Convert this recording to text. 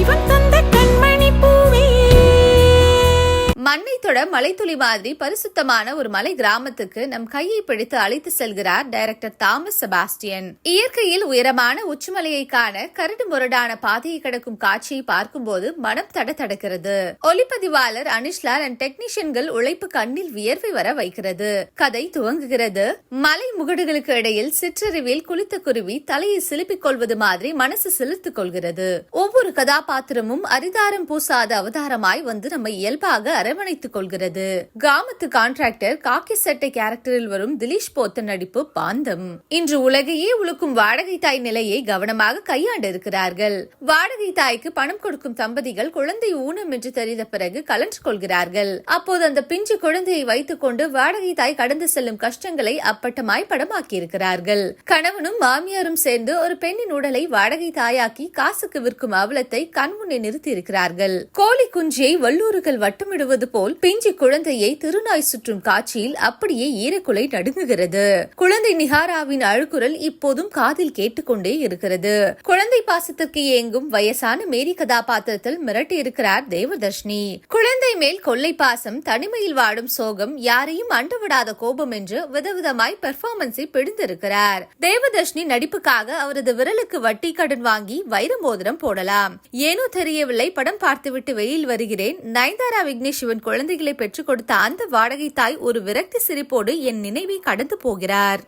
தெய்வம் தந்த கண்மணி பூவே. மண்ணை மலைத்தொட மலைத்துளி மாதிரி பரிசுத்தமான ஒரு மலை கிராமத்துக்கு நம் கையை பிடித்து அழைத்து செல்கிறார் டைரக்டர் தாமஸ் செபாஸ்டியன். இயற்கையில் உயரமான உச்சிமலையை காண கரடு முரடான பாதையை கடக்கும் காட்சியை பார்க்கும்போது மனம் தட தடுக்கிறது. ஒளிப்பதிவாளர் அனிஷ்லால் அண்ட் டெக்னீஷியன்கள் உழைப்பு கண்ணில் வியர்வை வர வைக்கிறது. கதை துவங்குகிறது. மலை முகடுகளுக்கு இடையில் சிற்றறிவில் குளித்த குருவி தலையை சிலுப்பிக் கொள்வது மாதிரி மனசு சிலிர்த்துக் கொள்கிறது. ஒவ்வொரு கதாபாத்திரமும் அரிதாரம் பூசாத அவதாரமாய் வந்து நம்மை இயல்பாக அரவணைத்துக் ஏற்றுக்கொள்கிறது கிராமத்து கான்ட்ராக்டர் காக்கி சட்டை கேரக்டரில் வரும் திலீஷ் போத்த நடிப்பு பாந்தம். இன்று உலகையே உழுக்கும் வாடகை தாய் நிலையை கவனமாக கையாண்டு இருக்கிறார்கள் வாடகை தாய்க்கு பணம் கொடுக்கும் தம்பதிகள் குழந்தை ஊனம் என்று தெரிந்த பிறகு கலன்று கொள்கிறார்கள். அப்போது அந்த பிஞ்சு குழந்தையை வைத்துக் கொண்டு வாடகை தாய் கடந்து செல்லும் கஷ்டங்களை அப்பட்டமாய் படமாக்கி இருக்கிறார்கள் கணவனும் மாமியாரும் சேர்ந்து ஒரு பெண்ணின் உடலை வாடகை தாயாக்கி காசுக்கு விற்கும் அவலத்தை கண்முன்னே நிறுத்தி இருக்கிறார்கள் கோழி குஞ்சியை வல்லூறுகள் வட்டமிடுவது போல் பிஞ்சு குழந்தையை திருநாய் சுற்றும் காட்சியில் அப்படியே ஈரக்குலை நடுங்குகிறது. குழந்தை நிகாராவின் அழுக்குரல் இப்போதும் காதில் கேட்டுக்கொண்டே இருக்கிறது. குழந்தை பாசத்திற்கு ஏங்கும் வயசான மேரி கதாபாத்திரத்தில் மிரட்டி இருக்கிறார் தேவதர்ஷினி. குழந்தை மேல் கொள்ளை பாசம் தனிமையில் வாடும் சோகம் யாரையும் அண்டவிடாத கோபம் என்று விதவிதமாய் பெர்ஃபார்மன்ஸை பிடிந்திருக்கிறார் தேவதர்ஷினி நடிப்புக்காக அவரது விரலுக்கு வட்டி கடன் வாங்கி வைர மோதிரம் போடலாம். ஏனோ தெரியவில்லை படம் பார்த்துவிட்டு வெளியில் வருகிறேன். நயன்தாரா விக்னேஷ் சிவன் குழந்தைகளை பெற்றுக் கொடுத்த அந்த வாடகை தாய் ஒரு விரக்தி சிரிப்போடு என் நினைவை கடந்து போகிறார்.